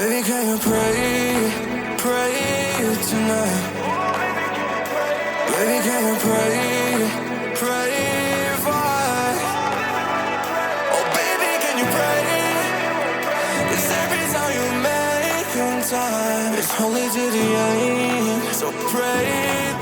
Baby, can you pray, pray tonight? Baby, can you pray, pray for us? Oh, baby, can you pray? Cause every time you make in time, it's only to the end. So pray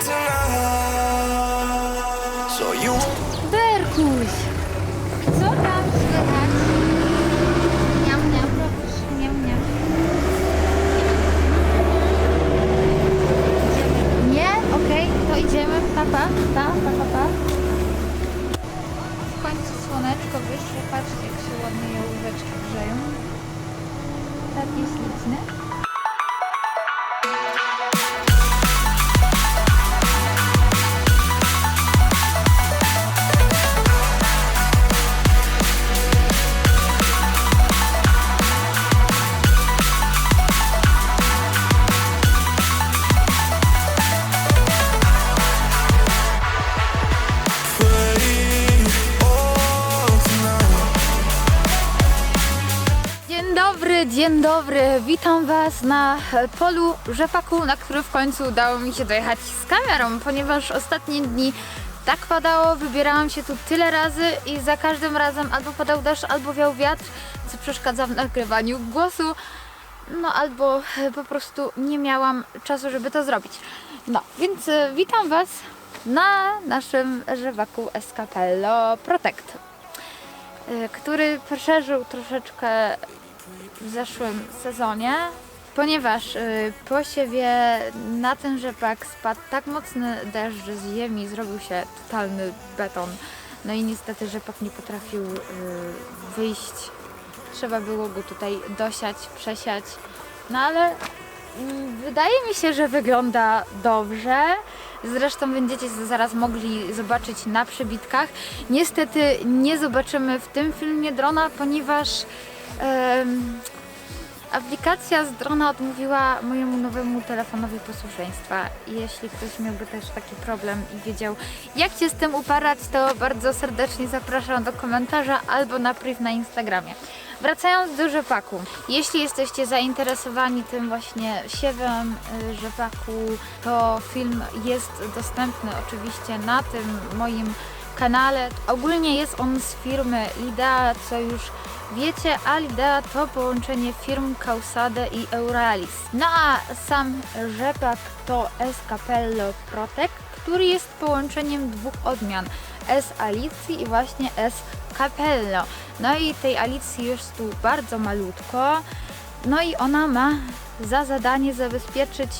dzień dobry. Witam Was na e, polu rzepaku, na który w końcu udało mi się dojechać z kamerą, ponieważ ostatnie dni tak padało, wybierałam się tu tyle razy i za każdym razem albo padał deszcz, albo wiał wiatr, co przeszkadza w nagrywaniu głosu. No albo e, po prostu nie miałam czasu, żeby to zrobić. No, więc e, witam Was na naszym rzepaku Escapello Protect y, który przeżył troszeczkę w zeszłym sezonie, ponieważ y, po siewie na ten rzepak spadł tak mocny deszcz, że z ziemi zrobił się totalny beton. No i niestety rzepak nie potrafił y, wyjść. Trzeba było go tutaj dosiać, przesiać. No ale mm, wydaje mi się, że wygląda dobrze. Zresztą będziecie zaraz mogli zobaczyć na przebitkach. Niestety nie zobaczymy w tym filmie drona, ponieważ aplikacja z drona odmówiła mojemu nowemu telefonowi posłuszeństwa. Jeśli ktoś miałby też taki problem i wiedział, jak się z tym uparać, to bardzo serdecznie zapraszam do komentarza albo na priv na Instagramie. Wracając do rzepaku. Jeśli jesteście zainteresowani tym właśnie siewem y, rzepaku, to film jest dostępny oczywiście na tym moim kanale. Ogólnie jest on z firmy Lidea, co już wiecie, a Lidea to połączenie firm Causade i Euralis. No a sam rzepak to Escapello Protec, który jest połączeniem dwóch odmian S Alicji i właśnie S Capello. No i tej Alicji jest tu bardzo malutko. No i ona ma za zadanie zabezpieczyć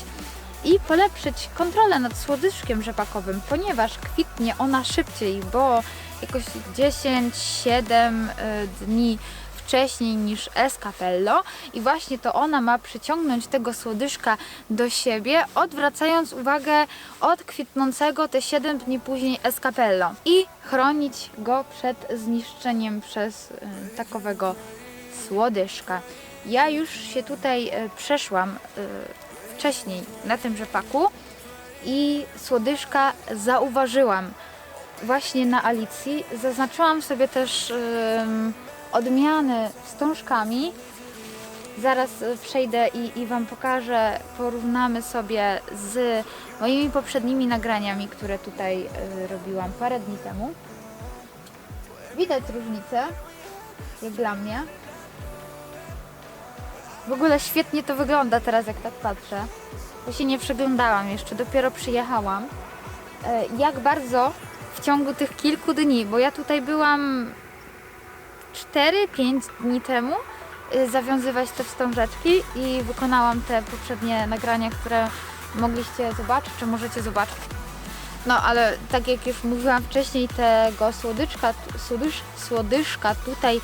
i polepszyć kontrolę nad słodyczkiem rzepakowym, ponieważ kwitnie ona szybciej, bo jakoś 10-7 dni wcześniej niż Escapello i właśnie to ona ma przyciągnąć tego słodyszka do siebie, odwracając uwagę od kwitnącego te 7 dni później Escapello i chronić go przed zniszczeniem przez y, takowego słodyszka. Ja już się tutaj y, przeszłam wcześniej na tym rzepaku i słodyszka zauważyłam właśnie na Alicji. Zaznaczyłam sobie też ym, odmiany wstążkami. Zaraz y, przejdę i, i Wam pokażę, porównamy sobie z moimi poprzednimi nagraniami, które tutaj y, robiłam parę dni temu. Widać różnicę, jak dla mnie. W ogóle świetnie to wygląda teraz, jak tak patrzę. Bo się nie przyglądałam jeszcze, dopiero przyjechałam. E, Jak bardzo w ciągu tych kilku dni, bo ja tutaj byłam 4-5 dni temu y, zawiązywać te wstążeczki i wykonałam te poprzednie nagrania, które mogliście zobaczyć, czy możecie zobaczyć. No, ale tak jak już mówiłam wcześniej, tego słodyczka, słodysz, słodyszka tutaj.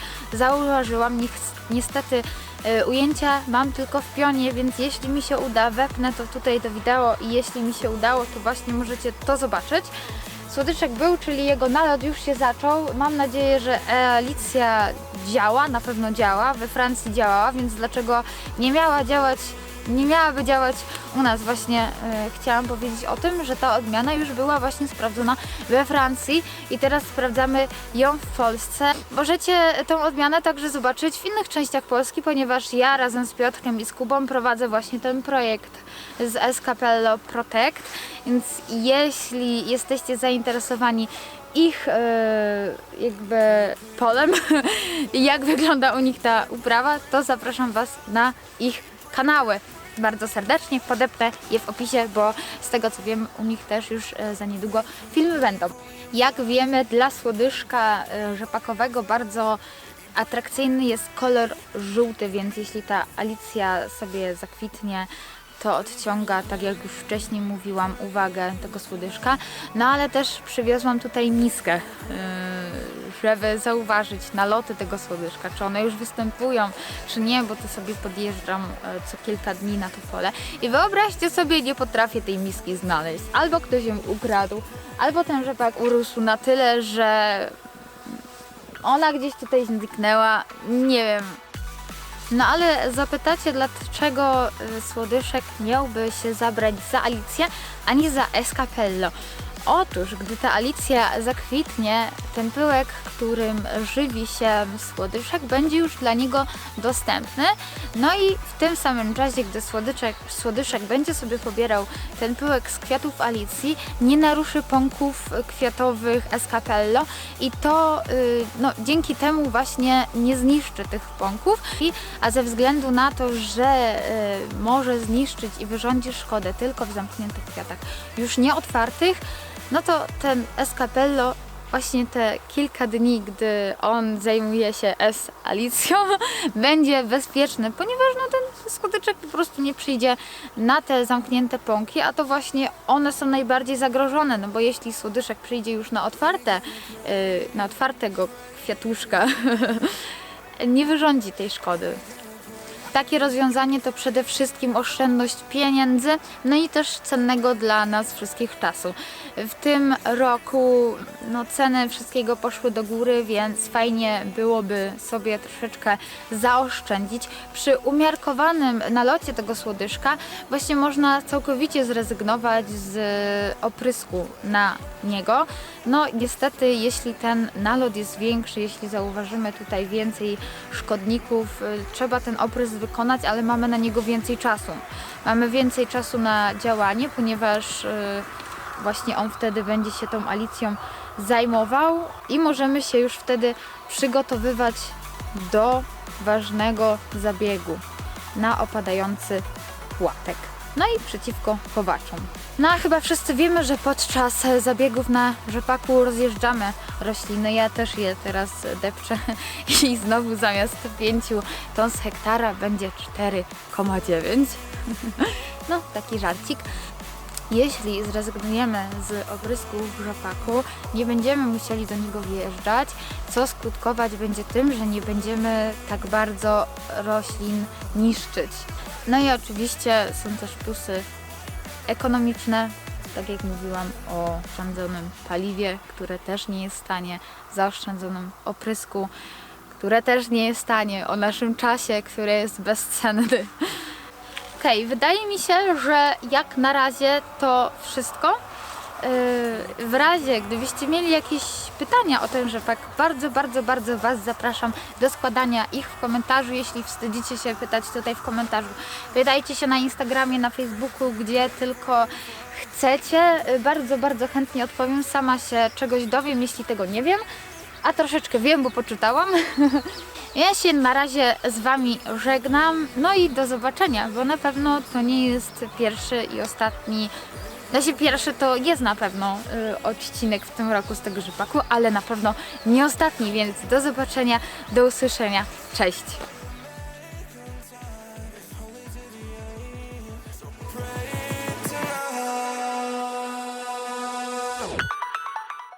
Niech- Niestety y, ujęcia mam tylko w pionie, więc jeśli mi się uda, wepnę to tutaj do wideo i jeśli mi się udało, to właśnie możecie to zobaczyć. Słodyczek był, czyli jego nalot już się zaczął. Mam nadzieję, że Alicja działa, na pewno działa. We Francji działała, więc dlaczego nie miała działać nie miałaby działać u nas. Właśnie e, chciałam powiedzieć o tym, że ta odmiana już była właśnie sprawdzona we Francji i teraz sprawdzamy ją w Polsce. Możecie tą odmianę także zobaczyć w innych częściach Polski, ponieważ ja razem z Piotrkiem i z Kubą prowadzę właśnie ten projekt z Escapello Protect, więc jeśli jesteście zainteresowani ich e, jakby polem, jak wygląda u nich ta uprawa, to zapraszam Was na ich kanały. Bardzo serdecznie podepnę je w opisie, bo z tego co wiem, u nich też już e, za niedługo filmy będą. Jak wiemy, dla słodyszka e, rzepakowego bardzo atrakcyjny jest kolor żółty, więc jeśli ta Alicja sobie zakwitnie, to odciąga, tak jak już wcześniej mówiłam, uwagę tego słodyszka. No ale też przywiozłam tutaj miskę, yy, żeby zauważyć naloty tego słodyszka, czy one już występują, czy nie, bo to sobie podjeżdżam e, co kilka dni na to pole. I wyobraźcie sobie, nie potrafię tej miski znaleźć. Albo ktoś ją ukradł, albo ten rzepak urósł na tyle, że ona gdzieś tutaj zniknęła, nie wiem. No ale zapytacie, dlaczego y, słodyszek miałby się zabrać za Alicję, a nie za Escapello? Otóż, gdy ta Alicja zakwitnie, ten pyłek, którym żywi się słodyszek, będzie już dla niego dostępny. No i w tym samym czasie, gdy słodyczek, słodyszek będzie sobie pobierał ten pyłek z kwiatów Alicji, nie naruszy pąków kwiatowych Escapello i to y, no, dzięki temu właśnie nie zniszczy tych pąków, a ze względu na to, że y, może zniszczyć i wyrządzi szkodę tylko w zamkniętych kwiatach, już nie otwartych, no to ten Escapello właśnie te kilka dni, gdy on zajmuje się S Alicją, będzie bezpieczny, ponieważ no, ten skuteczek po prostu nie przyjdzie na te zamknięte pąki, a to właśnie one są najbardziej zagrożone, no bo jeśli słodyszek przyjdzie już na otwarte, yy, na otwartego kwiatuszka, nie wyrządzi tej szkody. Takie rozwiązanie to przede wszystkim oszczędność pieniędzy, no i też cennego dla nas wszystkich czasu. W tym roku no, ceny wszystkiego poszły do góry, więc fajnie byłoby sobie troszeczkę zaoszczędzić. Przy umiarkowanym nalocie tego słodyszka właśnie można całkowicie zrezygnować z oprysku na niego. No niestety, jeśli ten nalot jest większy, jeśli zauważymy tutaj więcej szkodników, y, trzeba ten oprys wykonać, ale mamy na niego więcej czasu. Mamy więcej czasu na działanie, ponieważ y, właśnie on wtedy będzie się tą Alicją zajmował i możemy się już wtedy przygotowywać do ważnego zabiegu na opadający płatek. No i przeciwko powaczom. No a chyba wszyscy wiemy, że podczas zabiegów na rzepaku rozjeżdżamy rośliny. Ja też je teraz depczę i znowu zamiast 5 ton z hektara będzie 4,9. No, taki żarcik. Jeśli zrezygnujemy z obrysku w rzepaku, nie będziemy musieli do niego wjeżdżać, co skutkować będzie tym, że nie będziemy tak bardzo roślin niszczyć. No i oczywiście są też plusy ekonomiczne, tak jak mówiłam o oszczędzonym paliwie, które też nie jest w stanie, zaoszczędzonym oprysku, które też nie jest w stanie, o naszym czasie, który jest bezcenny. Okej, wydaje mi się, że jak na razie to wszystko. Yy, W razie, gdybyście mieli jakieś pytania o ten rzepak, bardzo, bardzo, bardzo Was zapraszam do składania ich w komentarzu. Jeśli wstydzicie się pytać tutaj w komentarzu, pytajcie się na Instagramie, na Facebooku, gdzie tylko chcecie. Yy, Bardzo, bardzo chętnie odpowiem. Sama się czegoś dowiem, jeśli tego nie wiem. A troszeczkę wiem, bo poczytałam. Ja się na razie z Wami żegnam. No i do zobaczenia, bo na pewno to nie jest pierwszy i ostatni. Znaczy pierwszy to jest na pewno y, odcinek w tym roku z tego rzepaku, ale na pewno nie ostatni, więc do zobaczenia, do usłyszenia. Cześć!